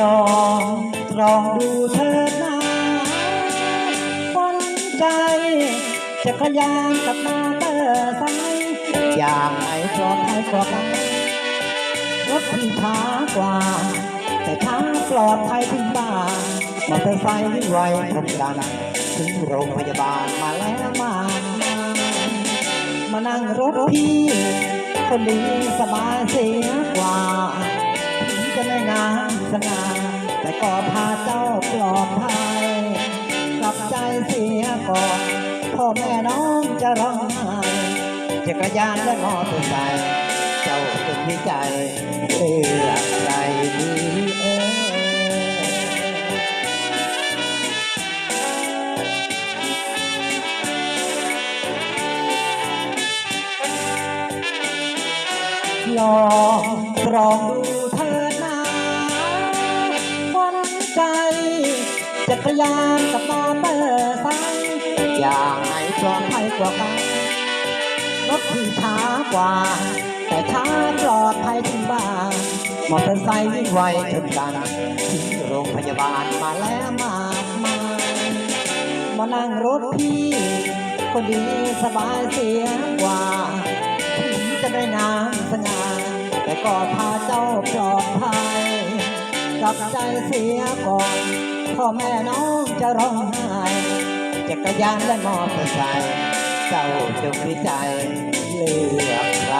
ลองลองดูเถิดนะสนใจจักรยานกลับมอเตอร์ไซอยางไหนปลอดภัยกว่ากันรถที่ช้ากว่า แต่ช้าปลอดภัยถึงบ้านมอเตอร์ไซค์วิ่งไวชนกันถึงโรงพยาบาลมาแล้วมา มานั่งรถพี่ คนดีสบายเสียกว่า ถึงจะไม่งามสง่าแต่ก็พาเจ้าปลอดภัยกลับใจเสียก่อนพ่อแม่น้องจะร้องไห้จักรยานและมอเตอร์ไซค์เจ้าจงมีใจเลือกใครดีเอ่ยลองลองดูเธอ จักรยานกับมอเตอร์ไซค์อย่างไหนปลอดภัยกว่ากันรถที่ช้ากว่า แต่ช้าปลอดภัยถึงบ้านมอเตอร์ไซค์วิ่งไวชนกันถึงโรงพยาบาลมาแล้วมากมายมานั่งรถพี่คนดีสบายเสียกว่าถึงจะได้งามสง่าแต่ก็พาเจ้าปลอดภัยกลับใจเสียก่อนพ่อ แม่น้องจะร้องไห้จักรยานและมอเตอร์ไซค์เจ้าจงวิจัยเลือกใคร